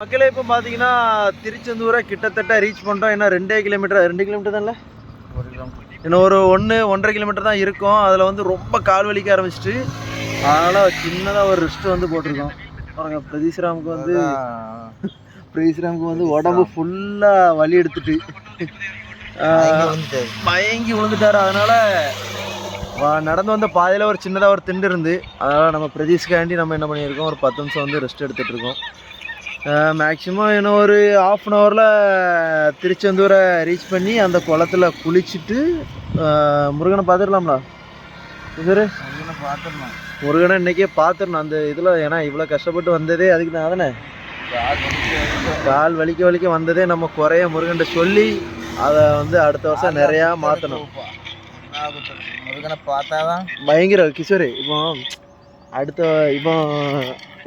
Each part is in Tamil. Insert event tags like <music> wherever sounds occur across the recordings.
மக்களே இப்போ பார்த்தீங்கன்னா திருச்செந்தூரை கிட்டத்தட்ட ரீச் பண்ணிட்டோம் ஏன்னா ரெண்டே கிலோமீட்டர் ரெண்டு கிலோமீட்டர் தான்ல ஒரு கிலோமீட்டர் இன்னும் ஒரு ஒன்று ஒன்றரை கிலோமீட்டர் தான் இருக்கும். அதில் வந்து ரொம்ப கால் வலிக்க ஆரம்பிச்சிட்டு அதனால் சின்னதாக ஒரு ரெஸ்ட் வந்து போட்டிருக்கோம். பாருங்க பிரதீஸ்ராமுக்கு வந்து பிரதீஸ்ராமுக்கு வந்து உடம்பு ஃபுல்லாக வலி எடுத்துட்டு மயங்கி விழுந்துட்டாரு. அதனால நடந்து வந்த பாதையில் ஒரு சின்னதாக ஒரு திண்டு இருந்து அதனால் நம்ம பிரதீஷ்காண்டி நம்ம என்ன பண்ணியிருக்கோம்? ஒரு பத்து நிமிஷம் வந்து ரெஸ்ட் எடுத்துகிட்டு இருக்கோம். மேக்ஸிமம் இன்னும் ஒரு ஆஃப் அன் ஹவரில் திருச்செந்தூரை ரீச் பண்ணி அந்த குளத்துல குளிச்சுட்டு முருகனை பார்த்துடலாம்ல? இவரு பார்த்துருந்தோம் முருகனை இன்னைக்கே பார்த்துடணும். அந்த இதில் ஏன்னா இவ்வளோ கஷ்டப்பட்டு வந்ததே அதுக்கு தான் தானே கால் வலிக்க வலிக்க வந்ததே நம்ம குறைய முருகன்ட்ட சொல்லி அதை வந்து அடுத்த வருஷம் நிறையா மாற்றணும் முருகனை பார்த்தாதான். பயங்கர கிஷோர். இப்போ அடுத்த இப்போ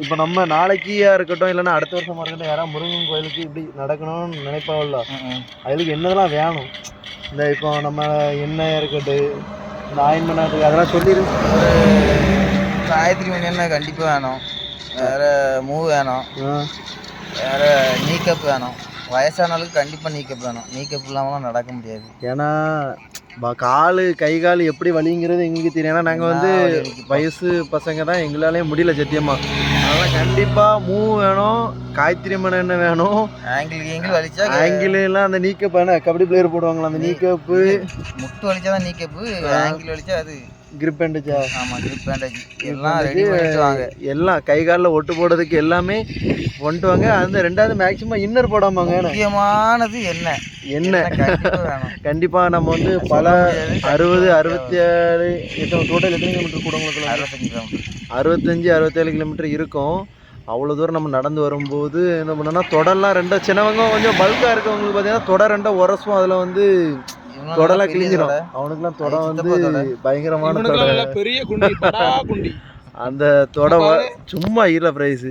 இப்போ நம்ம நாளைக்கியா இருக்கட்டும் இல்லைன்னா அடுத்த வருஷமா இருக்கட்டும் யாராவது முருகன் கோயிலுக்கு இப்படி நடக்கணும்னு நினைப்பாவில்ல அதுக்கு என்னதெல்லாம் வேணும்? இந்த இப்போ நம்ம எண்ணெய் இருக்கட்டும் இந்த ஆயின்மெண்ட் அதெல்லாம் சொல்லிடு காயத்ரி மணி என்ன கண்டிப்பாக வேணும்? வேற மூவ் வேணும். வேற நீக்கப் வேணும். வயசானவங்களுக்கு கண்டிப்பாக நீக்கப் வேணும். நீக்கப் இல்லாமலாம் நடக்க முடியாது. ஏன்னா காலு கை கால் எப்படி வலிங்கிறது எங்களுக்கு தெரியும். ஏன்னா நாங்கள் வந்து வயசு பசங்க தான். எங்களாலே முடியல சத்தியமா. அதனால் கண்டிப்பாக மூ வேணும் காய்த்திரி எண்ணெய் வேணும். ஆங்கிள் வலிச்சா ஆங்கிள் எல்லாம் அந்த நீக்கப் என்ன கபடி பிளேயர் போடுவாங்களா அந்த நீக்கப்பு முட்டு வலிச்சா தான் நீக்கப்பு ஆங்கிள் வலிச்சா அது கிரிப் பேண்டேஜா ஆமாம் கிரிப் பேண்டேஜ் எல்லாம் ரெடி பண்ணிட்டு வாங்க. எல்லாம் கை காலில் ஒட்டு போடுறதுக்கு எல்லாமே கொண்டு வாங்க. அந்த ரெண்டாவது மேக்ஸிமம் இன்னர் போடாமாங்க முக்கியமானது என்ன? என்ன? கண்டிப்பாக நம்ம வந்து பல அறுபது அறுபத்தி ஏழு எத்தனை டோட்டல் எத்தனை கிலோமீட்டர் கூட உங்களுக்கு அறுபத்தஞ்சு கிலோமீட்டர் அறுபத்தஞ்சு அறுபத்தேழு கிலோமீட்டர் இருக்கும். அவ்வளோ தூரம் நம்ம நடந்து வரும்போது என்ன பண்ணோம்னா தொடர்லாம் ரெண்டும் சின்னவங்க கொஞ்சம் பல்காக இருக்கவங்களுக்கு பார்த்தீங்கன்னா தொடர் ரெண்டும் உரசும் அதில் வந்து தொடலாம் கிழிஞ்சிடும் அவனுக்குலாம் தொட வந்து. பயங்கரமான பெரிய குண்டி அந்த தொடை சும்மா ஈர ப்ரைஸ்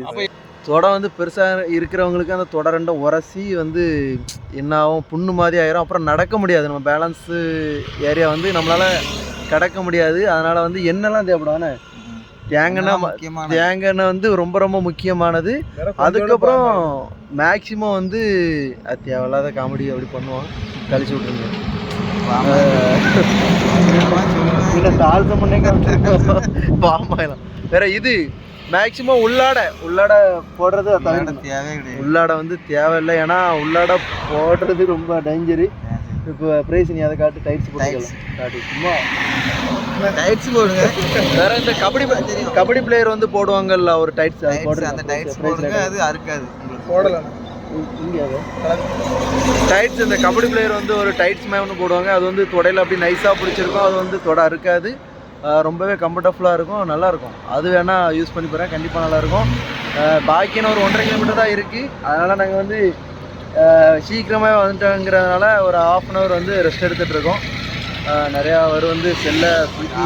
தொடை வந்து பெருசாக இருக்கிறவங்களுக்கு அந்த தொடை ரெண்டும் உரசி வந்து என்ன ஆகும் புண்ணு மாதிரி ஆயிரும். அப்புறம் நடக்க முடியாது. நம்ம பேலன்ஸு ஏரியா வந்து நம்மளால் கடக்க முடியாது. அதனால் வந்து எண்ணெய்லாம் தேவைப்படாதானே தேங்காய் முக்கியமான தேங்காய் எண்ணெய் வந்து ரொம்ப ரொம்ப முக்கியமானது. அதுக்கப்புறம் மேக்சிமம் வந்து அது தேவையில்லாத காமெடி அப்படி பண்ணுவான். கழிச்சு விட்ருங்க பின்ன தாழ்த்த பண்ணே பாமாயிலாம் வேற இது மேக்சிமம் உள்ளாடை உள்ளாடை போடுறது கிடையாது. உள்ளாடை வந்து தேவையில்லை ஏன்னா உள்ளாடை போடுறது ரொம்ப டேஞ்சரு இப்போ பிரைஸ் நீ அதை காட்டு டைட்ஸ் போட்டுக்கலாம். காட்டு. சும்மா. டைட்ஸ் போடுங்க. வேற இந்த கபடி கபடி பிளேயர் வந்து போடுவாங்கல்ல ஒரு டைட்ஸ் டைட்ஸ் அந்த டைட்ஸ் போடுங்க அது அறுக்காது. போடலாம். டைட்ஸ் இந்த கபடி பிளேயர் வந்து ஒரு டைட்ஸ் மே ஒன்று போடுவாங்க. அது வந்து தொடையில் அப்படி நைஸாக பிடிச்சிருக்கும். அது வந்து தொடை இருக்காது ரொம்பவே கம்ஃபர்டபுளாக இருக்கும். நல்லா இருக்கும். அது வேணால் யூஸ் பண்ணி போகிறேன் கண்டிப்பாக நல்லாயிருக்கும் பாக்கின்னு ஒரு ஒன்றரை கிலோமீட்டர் தான் இருக்குது அதனால் நாங்கள் வந்து ஆஹ் சீக்கிரமே வந்துட்டோங்கிறதுனால ஒரு ஆஃப் அன் ஹவர் வந்து ரெஸ்ட் எடுத்துகிட்டு இருக்கோம். ஆஹ் நிறையா அவர் வந்து செல்ல தூக்கி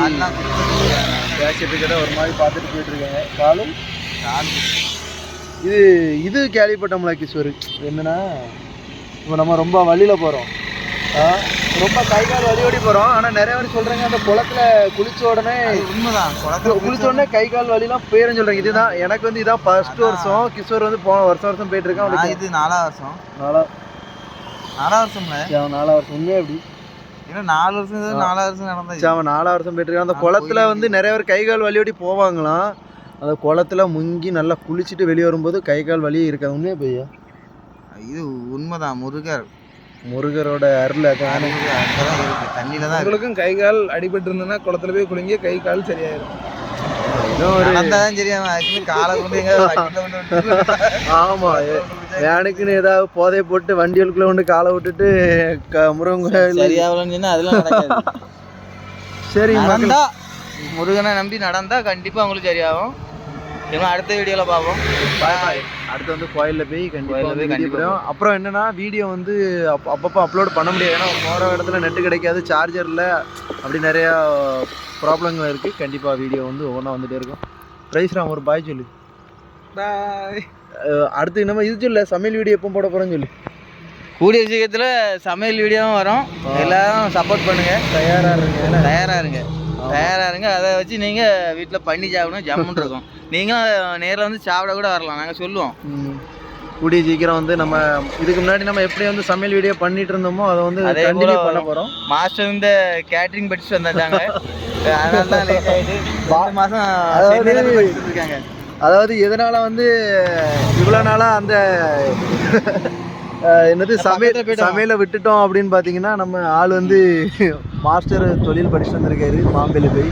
பேசிட்டு இருக்கிறத ஒரு மாதிரி பார்த்துட்டு போயிட்டு இருக்காங்க. காலும் கால் இது இது கேள்விப்பட்டோம்ல கிஷோர் என்னன்னா இப்போ நம்ம ரொம்ப வழியில் போகிறோம் ரொம்ப கை கால் வலி ஓடி போகிறோம் ஆனால் நிறைய பேர் சொல்கிறாங்க அந்த குளத்துல குளிச்ச உடனே உண்மைதான். குளத்துல குளிச்ச உடனே கை கால் வலிலாம் போயிரும் சொல்கிறாங்க இதுதான் எனக்கு வந்து இதான் ஃபர்ஸ்ட் வருஷம். கிஷோர் வந்து போன வருஷம் வருஷம் போயிட்டு இருக்கான் இது நாலாம் வருஷம். நாலா நாலாம் வருஷம்ல? சரி, அவன் நாலா வருஷம். உண்மையா எப்படி? இல்லை நாலு வருஷம் நாலாம் வருஷம் நடந்தது. அவன் நாலா வருஷம் போயிட்டு இருக்கான் அந்த குளத்துல வந்து நிறைய பேர் கை கால் வலி ஓடி போவாங்களாம். அந்த குளத்துல முங்கி நல்லா குளிச்சுட்டு வெளியே வரும்போது கை கால் வலியே இருக்காது. உண்மையா பையா இது உண்மைதான் முருகர். முருகரோட அருள் இருக்கு தண்ணியில தான் உங்களுக்கும் கை கால் அடிபட்டு இருந்ததுன்னா குளத்துல போய் குளிங்க கை கால் விட்டு ஆமா வேனுக்குன்னு ஏதாவது போதை போட்டு வண்டிகளுக்குள்ள கொண்டு காலை விட்டுட்டு க- முருகன் கோயில் அதெல்லாம் நடக்காது. சரி முருகனை நம்பி நடந்தா கண்டிப்பா உங்களுக்கு சரியாகும். இவங்க அடுத்த வீடியோல பார்ப்போம் பாய் பாய் அடுத்து வந்து கோயிலில் போய் கண்டிப்பாக கோயில்ல போய் video கண்டிப்பா போடுறோம். அப்புறம் என்னன்னா வீடியோ வந்து அப் அப்பப்போ அப்லோட் பண்ண முடியாது. ஏன்னா போகிற இடத்துல நெட்டு கிடைக்காது சார்ஜரில் அப்படி நிறையா ப்ராப்ளங்கள் இருக்குது கண்டிப்பாக வீடியோ வந்து ஒவ்வொன்றா வந்துட்டே இருக்கும். ரைஸ் ராம் ஒரு பாய் சொல்லு. பாய் அடுத்து நம்ம இது சொல்ல சமையல் வீடியோ எப்போ போட போகிறோன்னு சொல்லு. கூடிய சீக்கிரத்துல சமையல் வீடியோவும் வரும். எல்லாரும் சப்போர்ட் பண்ணுங்க. தயாராக இருங்க ஏன்னா. தயாரா இருங்க. தயாரா இருங்க அதை வச்சு நீங்க வீட்டுல பண்ணி சாப்பிடணும் ஜம்முன்னு இருக்கும். நீங்களும் நேர்ல வந்து சாப்பிட கூட வரலாம். நாங்க சொல்லுவோம். கூடிய சீக்கிரம் வந்து நம்ம இதுக்கு முன்னாடி நம்ம எப்படி வந்து சமையல் வீடியோ பண்ணிட்டு இருந்தோமோ அதை வந்து கண்டினியூ பண்ண போகிறோம் மாஸ்டர் இந்த கேட்டரிங் படிச்சுட்டு வந்தாங்க <laughs> அதனால தான் லேட் போய் படிச்சுட்டு இருக்காங்க. அதாவது எதனால வந்து இவ்வளோ நாளாக அந்த <laughs> என்னது சமையல். சமையலை விட்டுட்டோம் அப்படின்னு பார்த்தீங்கன்னா நம்ம ஆள் வந்து மாஸ்டர் தொழில் படிச்சுட்டு வந்திருக்காரு மாம்பேல போய்.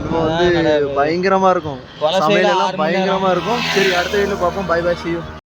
இப்போ வந்து பயங்கரமா இருக்கும். பயங்கரமா இருக்கும். சரி அடுத்த வீடியோல பார்ப்போம். Bye bye see you.